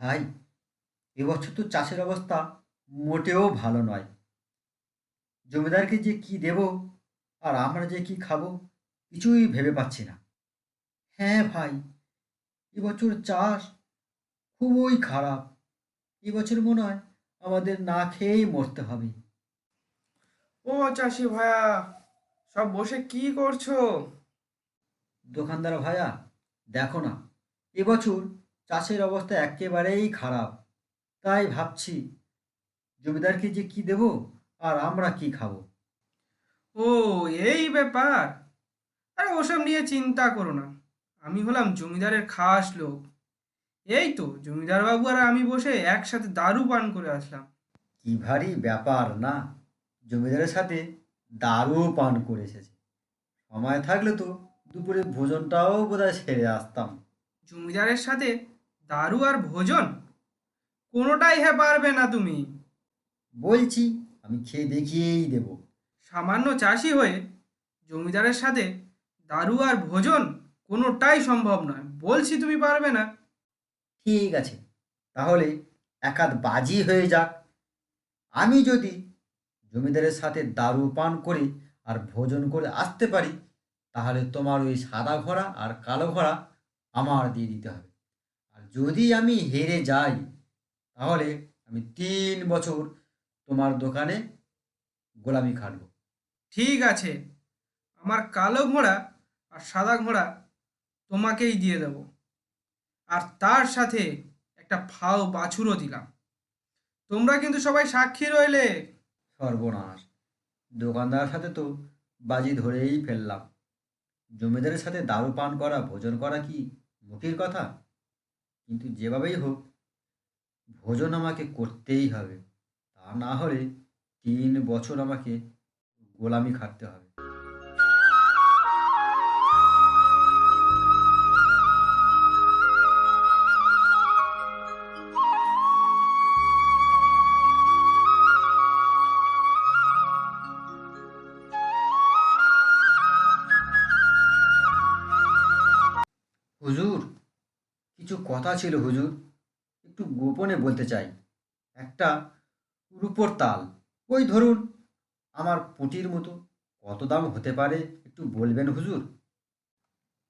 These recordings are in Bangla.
ভাই এবছর তো চাষের অবস্থা মোটেও ভালো নয়। জমিদারকে যে কি দেব আর আমরা যে কি খাব কিছুই ভেবে পাচ্ছি না। হ্যাঁ ভাই এবছর চাষ খুবই খারাপ। এবছর মনে হয় আমাদের না খেয়েই মরতে হবে। ও চাষি ভাইয়া সব বসে কি করছ? দোকানদার ভাইয়া দেখো না এবছর চাষের অবস্থা একেবারেই খারাপ। তাই ভাবছি জমিদারকে যে কি দেব আর আমরা কি খাব? ও এই ব্যাপার? আরে ওসব নিয়ে চিন্তা করো না। আমি হলাম জমিদারের খাস লোক। এই তো জমিদার বাবু আর আমি বসে একসাথে দারু পান করে আসলাম। কি ভারী ব্যাপার না? জমিদারের সাথে দারু পান করে এসেছে। সময় থাকলে তো দুপুরে ভোজনটাও বোধহয় সেরে আসতাম। জমিদারের সাথে দারু আর ভোজন? কোনোটাই হ্যাঁ পারবে না তুমি। বলছি আমি খেয়ে দেখিয়েই দেব। সামান্য চাষি হয়ে জমিদারের সাথে দারু আর ভোজন কোনোটাই সম্ভব নয়। বলছি তুমি পারবে না। ঠিক আছে তাহলে একাধ বাজি হয়ে যাক। আমি যদি জমিদারের সাথে দারু পান করে আর ভোজন করে আসতে পারি তাহলে তোমার ওই সাদা ঘোড়া আর কালো ঘোড়া আমার দিয়ে দিতে হবে। যদি আমি হেরে যাই তাহলে আমি তিন বছর তোমার দোকানে গোলামি খাটবো। ঠিক আছে আমার কালো ঘোড়া আর সাদা ঘোড়া তোমাকেই দিয়ে দেব। আর তার সাথে একটা ফাও বাছুরও দিলাম। তোমরা কিন্তু সবাই সাক্ষী রইলে। সর্বনাশ। দোকানদারের সাথে তো বাজি ধরেই ফেললাম। জমিদারের সাথে দারু পান করা ভোজন করা কি মুখের কথা? কিন্তু যেভাবেই হোক, ভোজন আমাকে করতেই হবে। তা না হলে তিন বছর আমাকে গোলামি খাটতে হবে। হুজুর কিছু কথা ছিল হুজুর, একটু গোপনে বলতে চাই। একটা রূপোর তাল। ওই ধরুন, আমার পুঁটির মতো। কত দাম হতে পারে একটু বলবেন হুজুর?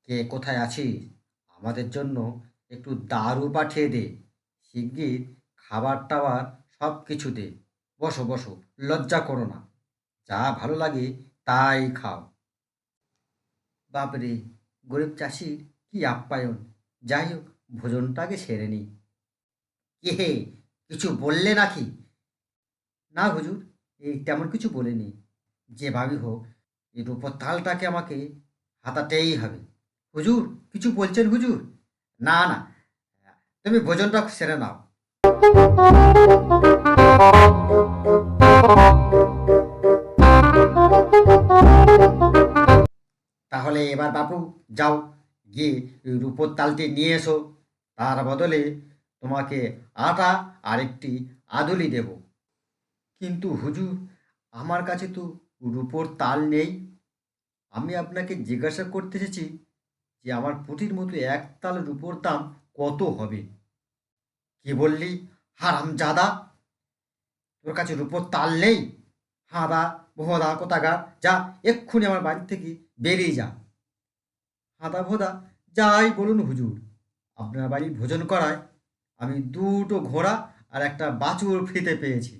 কে কোথায় আছিস আমাদের জন্য একটু দারু পাঠিয়ে দে। শিগগির খাবার টাবার সব কিছু দে। বসো বসো, লজ্জা করো না। যা ভালো লাগে তাই খাও। বাপরে, গরিব চাষির কি আপ্যায়ন? যাই হোক ভোজনটাকে সেরে নিই। কে হে, কিছু বললে নাকি? না হুজুর, এই তেমন কিছু বলিনি। যেভাবেই হোক, এই রূপর তালটাকে আমাকে হাতাতেই হবে। হুজুর, কিছু বলছেন হুজুর? না না, তুমি ভোজনটা সেরে নাও। তাহলে এবার বাপু যাও, গিয়ে রূপোর তালটি নিয়ে এসো। তার বদলে তোমাকে আটা আর একটি আদুলি দেব। কিন্তু হুজুর, আমার কাছে তো রূপোর তাল নেই। আমি আপনাকে জিজ্ঞাসা করতে এসেছি যে আমার পুঁটির মতো এক তাল রূপোর দাম কত হবে? কি বললি হারাম জাদা তোর কাছে রূপোর তাল নেই? হাঁদা ভোদা, কোথাকার? যা, এক্ষুনি আমার বাড়ি থেকে বেরিয়ে যা। হাঁদা ভোদা, যাই বলুন হুজুর। আপনার বাড়ি ভোজন করায় আমি দুটো ঘোড়া আর একটা বাছুর ফ্রিতে পেয়েছি।